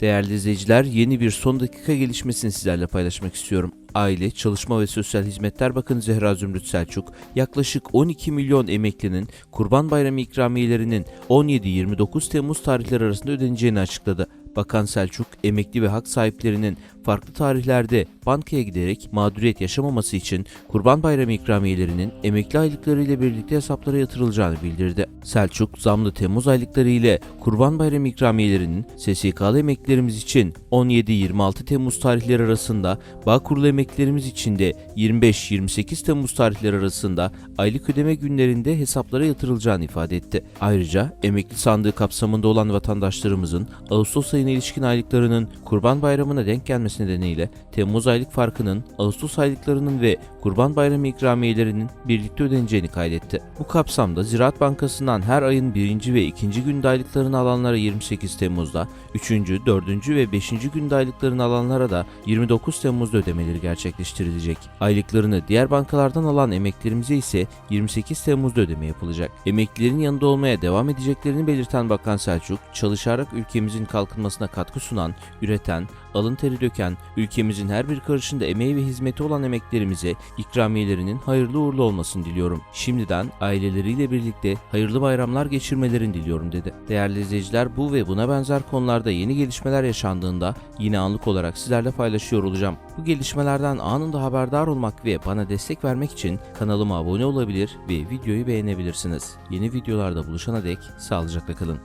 Değerli izleyiciler, yeni bir son dakika gelişmesini sizlerle paylaşmak istiyorum. Aile, Çalışma ve Sosyal Hizmetler Bakanı Zehra Zümrüt Selçuk, yaklaşık 12 milyon emeklinin Kurban Bayramı ikramiyelerinin 17-29 Temmuz tarihleri arasında ödeneceğini açıkladı. Bakan Selçuk, emekli ve hak sahiplerinin farklı tarihlerde bankaya giderek mağduriyet yaşamaması için Kurban Bayramı ikramiyelerinin emekli aylıkları ile birlikte hesaplara yatırılacağını bildirdi. Selçuk, zamlı Temmuz aylıkları ile Kurban Bayramı ikramiyelerinin SSK'lı emeklilerimiz için 17-26 Temmuz tarihleri arasında, Bağkurlu emeklilerimiz için de 25-28 Temmuz tarihleri arasında aylık ödeme günlerinde hesaplara yatırılacağını ifade etti. Ayrıca emekli sandığı kapsamında olan vatandaşlarımızın Ağustos ayına ilişkin aylıklarının Kurban Bayramı'na denk gelmesi nedeniyle Temmuz aylık farkının Ağustos aylıklarının ve Kurban Bayramı ikramiyelerinin birlikte ödeneceğini kaydetti. Bu kapsamda Ziraat Bankası'ndan her ayın 1. ve 2. günde aylıklarını alanlara 28 Temmuz'da, 3. 4. ve 5. günde aylıklarını alanlara da 29 Temmuz'da ödemeleri gerçekleştirilecek. Aylıklarını diğer bankalardan alan emeklilerimize ise 28 Temmuz'da ödeme yapılacak. Emeklilerin yanında olmaya devam edeceklerini belirten Bakan Selçuk, çalışarak ülkemizin kalkınmasına katkı sunan, üreten, alın teri döken, ülkemizin her bir karışında emeği ve hizmeti olan emeklerimize ikramiyelerinin hayırlı uğurlu olmasını diliyorum. Şimdiden aileleriyle birlikte hayırlı bayramlar geçirmelerini diliyorum dedi. Değerli izleyiciler bu ve buna benzer konularda yeni gelişmeler yaşandığında yine anlık olarak sizlerle paylaşıyor olacağım. Bu gelişmelerden anında haberdar olmak ve bana destek vermek için kanalıma abone olabilir ve videoyu beğenebilirsiniz. Yeni videolarda buluşana dek sağlıcakla kalın.